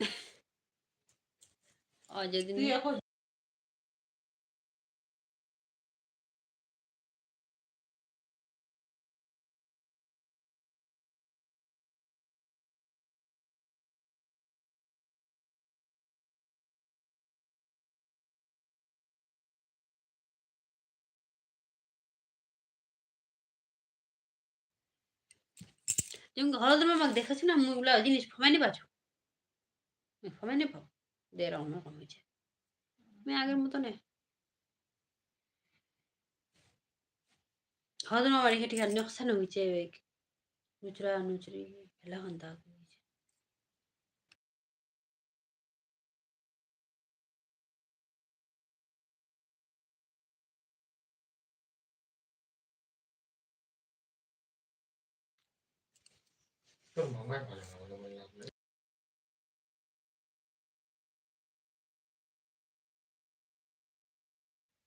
যেদিন তুই এখন তুমি ঘৰত মই আমাক দেখাইছো না মই বোলা জিনিস ফমাই নিবাছো ফমাই নিপাও দে রকম রকম হয়েছে। তুমি আগের মতো নে। ঘৰত মই বাড়ি খেটি নকশানো হয়েছে নুচরা, নুচরি ভেলা হন্তা Tırmanmak var yani adamın yapmıyor.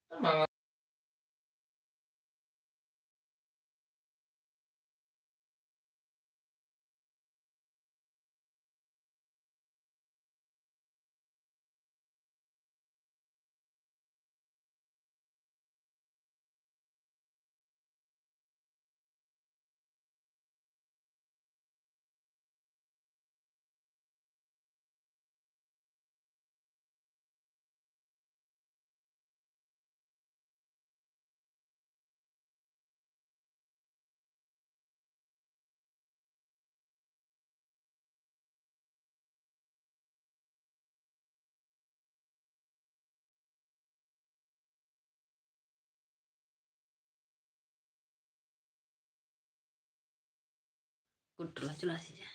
Tırmanmak. কুট্টলা চলে আসি যা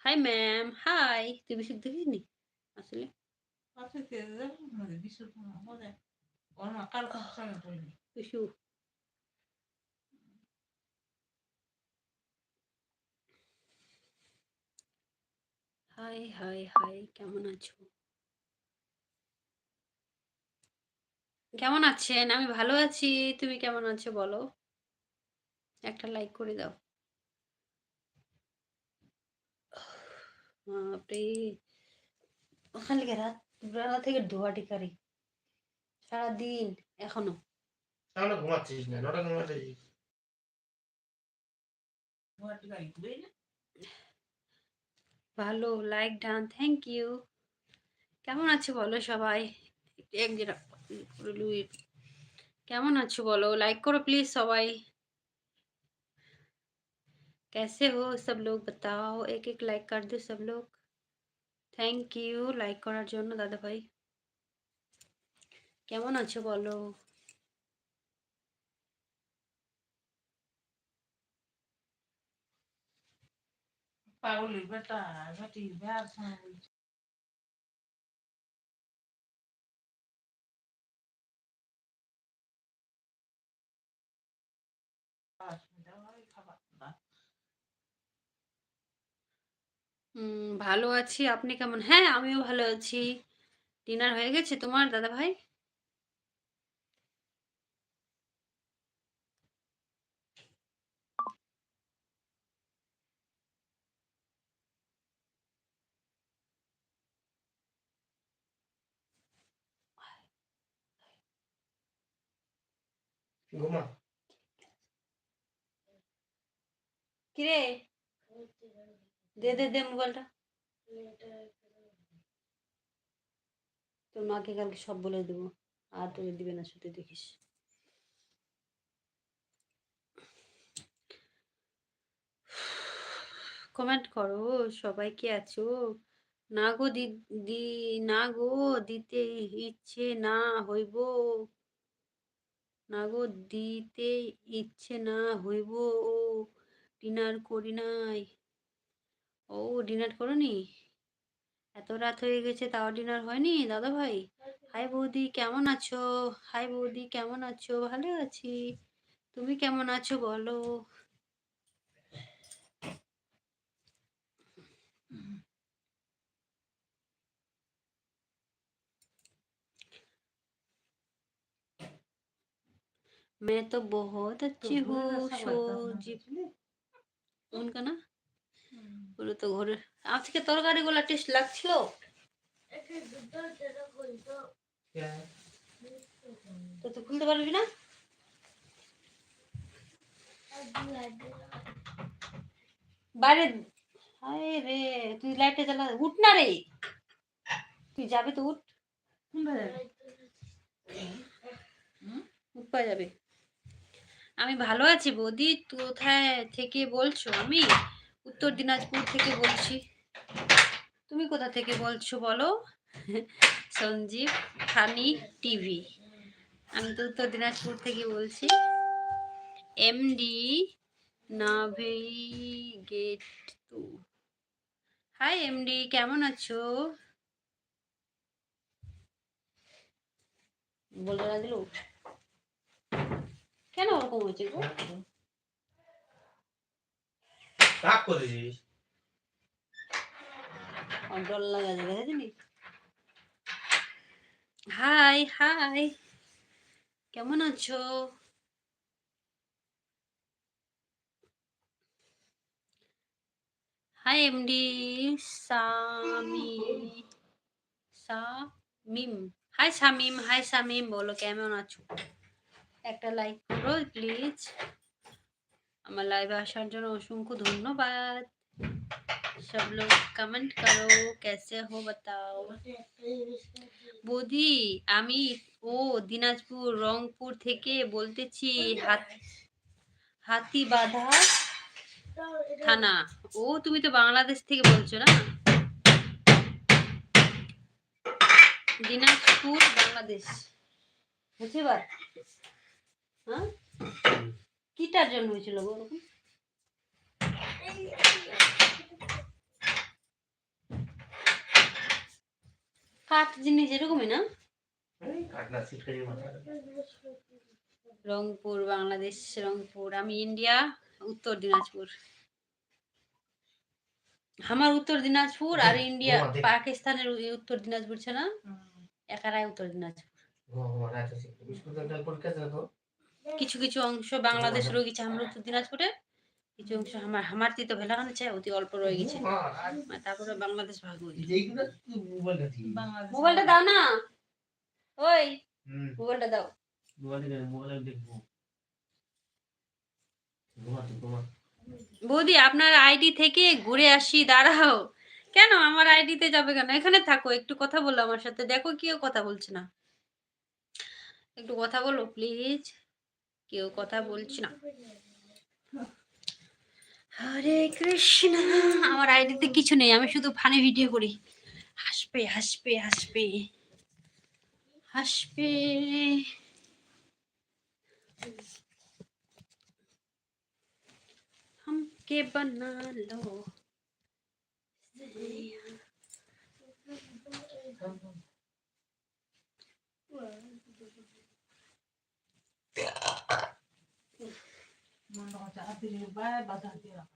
হাই ম্যাম হাই তুই বেশি দেখিস নি আসলে বিশু হাই হাই হাই কেমন আছো কেমন আছেন? আমি ভালো আছি। তুমি কেমন আছো বলো? একটা লাইক করে দাও। থেকে রাত বেলা থেকে ধোয়া টিকারি। সারাদিন এখনও। ঘুমাচ্ছিস না নটা ঘুমাচ্ছিস ভালো লাইক ডান থ্যাংক ইউ কেমন আছে বলো সবাই? একটু এক যেটা লুই কেমন আছো বলো লাইক করো প্লিজ সবাই कैसे हो सब लोग बताओ एक एक लाइक कर दो सब लोग থ্যাংক ইউ লাইক করার জন্য দাদা ভাই কেমন আছো বলো পাগলের বেটা বেটির ভালো আছি। আপনি কেমন? হ্যাঁ আমিও ভালো আছি। ডিনার হয়ে গেছে তোমার দাদা ভাই ঘুমা। কিরে? দে দে দে মোবাইলটা। তোর মাকে কালকে সব বলে দেবো। আর তোকে দিবে না শুতে দেখিস। কমেন্ট করো, সবাই কি আছো? না গো দিদি না গো, দিতে ইচ্ছে না হইব। না গো, দিতে ইচ্ছে না হইব। ও ডিনার করি নাই। ও ডিনার করনি? এত রাত হয়ে গেছে তাও ডিনার হয়নি? দাদা ভাই? হাই বৌদি কেমন আছো? হাই বৌদি কেমন আছো? ভালো আছি। তুমি কেমন আছো বলো? मैं तो बहुत अच्छी हूँ शो जी उनका ना ওগুলো তো ঘরে আজকে তরকারিগুলো টেস্ট লাগছিল। তো। তুই খুলতে পারবি না? বাইরে হায় রে তুই লাইটে জ্বালা উঠ না রে। তুই যাবে তো উঠ। উঠ পাওয়া যাবে। আমি ভালো আছি বৌদি কোথায় থেকে বলছো? আমি উত্তর দিনাজপুর থেকে বলছি। তুমি কোথা থেকে বলছো বলো? সঞ্জীব খানি টিভি। আমি তো উত্তর দিনাজপুর থেকে বলছি। MD navigate to hi MD কেমন আছো? বলতে না দিল কেন ওরকম হয়েছে গো? দেখেছিনি হাই হাই। কেমন আছো? Hi, MD Sami, Samim. Hi Samim hi, Samim, বলো কেমন আছো? একটা লাইক করো, প্লিজ। আমার লাইভে আসার জন্য অসংখ্য ধন্যবাদ। সব লোক কমেন্ট করো, কেসে হো বাতাও। বৌদি, আমি ও দিনাজপুর, রংপুর থেকে বলতেছি, হাতি বাধা থানা। ও, তুমি তো বাংলাদেশ থেকে বলছো না? দিনাজপুর, বাংলাদেশ। বুঝে হ্যাঁ? কিটার জন্য হয়েছিল গো ওরকম? কাঠ জিনিস এরকমই না? রংপুর বাংলাদেশ রংপুর আমি ইন্ডিয়া উত্তর দিনাজপুর। আমার উত্তর দিনাজপুর আর ইন্ডিয়া পাকিস্তানের উত্তর দিনাজপুর ছিল না একারাই উত্তর দিনাজপুর। তো কিছু কিছু অংশ বাংলাদেশ রয়ে গেছে আমার উত্তর দিনাজপুরে। কিছু অংশ আমার আমার তো ভেলাখানে চাই অতি অল্প রয়ে গেছে। তারপরে বাংলাদেশ ভাগ হয়ে গেছে। মোবাইলটা দাও না। ওই মোবাইলটা দাও। বৌদি আপনার আইডি থেকে ঘুরে আসি দাঁড়াও। কেন? আমার আইডিতে যাবে কেন? এখানে থাকো একটু কথা বলো আমার সাথে। দেখো কেউ কথা বলছে না। একটু কথা বলো প্লিজ। কেউ কথা বলছে না হরে কৃষ্ণ আমার আইডিতে কিছু নেই আমি শুধু ফানি ভিডিও করি হাসবে হাসবে হাসবে হাসবে हमके बना लो Mandang cakap diri baik, badan dia.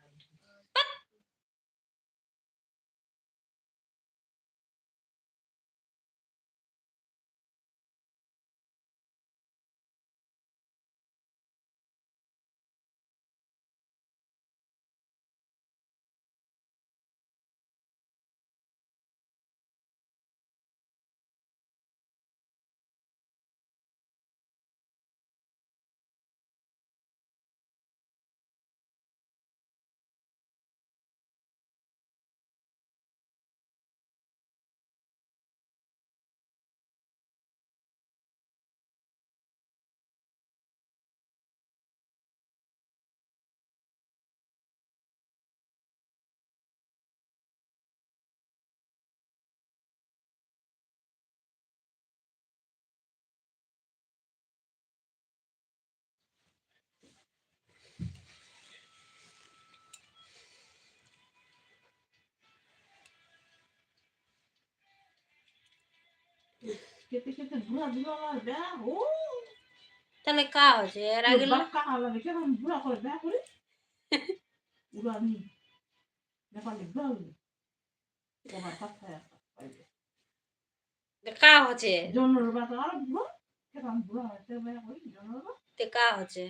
কেটে কেটে বুড়া বুড়া আমার ব্যাগ ও তাহলে কা হচ্ছে এর আগে লাগে কেমন বুড়া করে করে। বুড়া নি। নেপালে বুড়া হইল। তোমার কথায় কা হচ্ছে? জন্মের বাবা আর বুড়া। কেমন বুড়া হয়েছে ব্যাগ করি জন্মের তে কা হচ্ছে?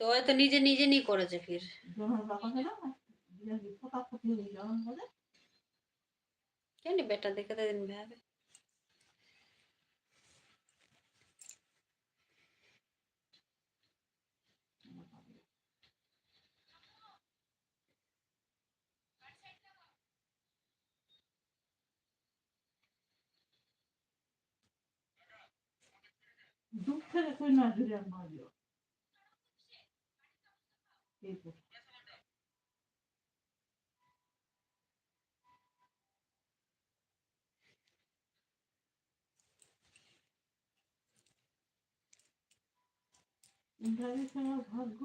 তো তো নিজে নিজে নি করেছে ফির। বাবা হয়ে কেন বেটা দেখে তো দিন ভাবে? দুঃখ থেকে কই না জুড়ে মারিও এই তো ইন্টারভিউ খেলার ভাগ্য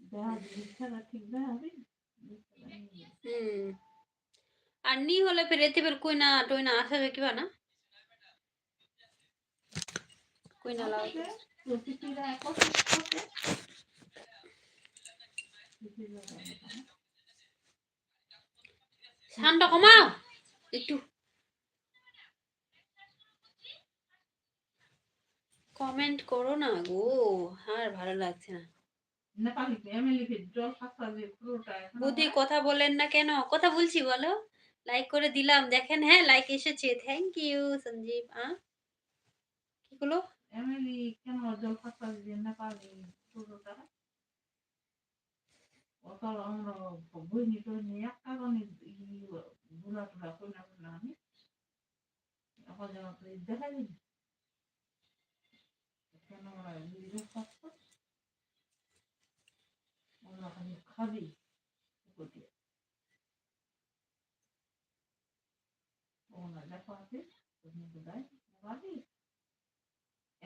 দেখা দিদি খেলা ঠিক দেখাবি হুম আর নি লাও ঠান্ডা কমাও। একটু। কমেন্ট করো না গো আর ভালো লাগছে না। বুদ্ধি কথা বলেন না কেন? কথা বলছি বলো। লাইক করে দিলাম। দেখেন হ্যাঁ লাইক এসেছে। থ্যাংক ইউ সঞ্জীব আ? কি হলো? এমএলই কেন জল খাতা দিয়ে নেপালি পুরোটা অত আমরা বই নিতে নিয়ে একটা গানে ঘুরা টুরা করে না আমি এখন যেন তো দেখা দিই কেন ওরা জল খাতা ওরা খাবি উপর ওনা দেখো আছে তুমি দেয় বাড়ি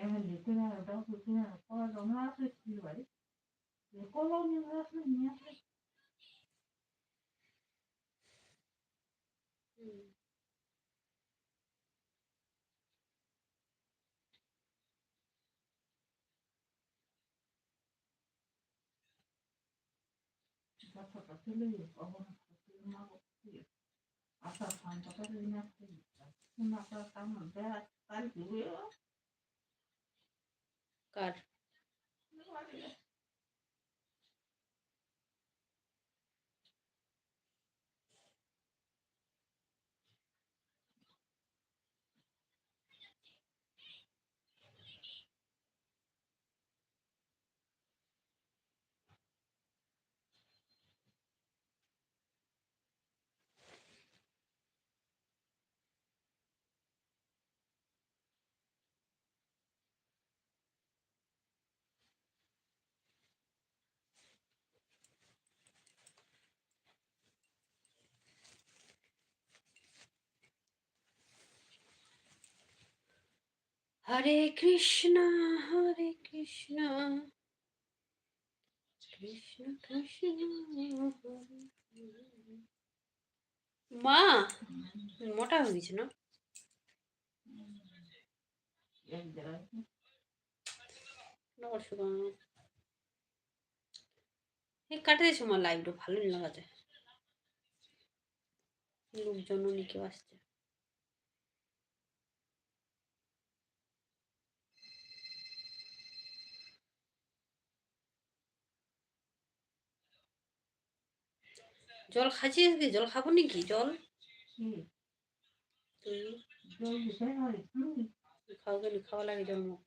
এমএলএ করে আর দাও করে আর পড়া জমা আছে স্কুল বাড়ি কলম নিয়ে আসলে নিয়ে আসলে হুম, গাছটা ফেলে অবনা মা করতে আশা খান কথা দিন আসতে না করা কাম দেয় কাল দিবে কার হরে কৃষ্ণ হরে কৃষ্ণ। কৃষ্ণ কৃষ্ণ। মা, মোটা হয়ে গেছে, না? এই কাটে আমার লাইভটা ভালোই লাগাছে লোকজন, অনেকে আসছে। জল খাচ্ছিস কি জল খাব নাকি? জল? কি তুই? জল দিতে হয়। হুম। খাও গেলি খাওয়া লাগে জল মুখ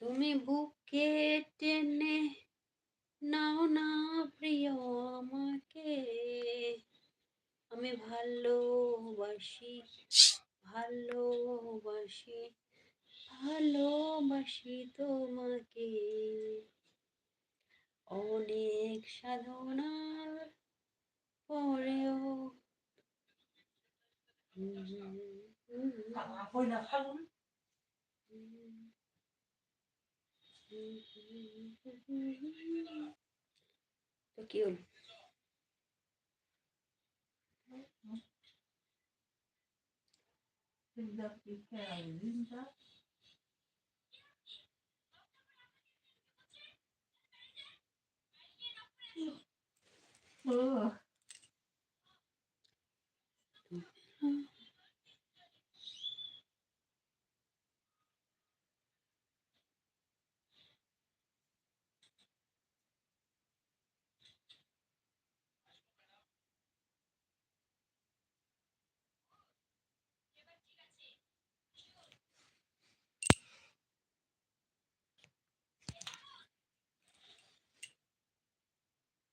তুমি বুকে টেনে নাও না প্রিয় আমাকে। আমি ভালোবাসি ভালোবাসি ভালোবাসি তোমাকে। অনেক সাধনার পরেও তো কি হলো? Mình đập cái kèo lên đó. Mưa.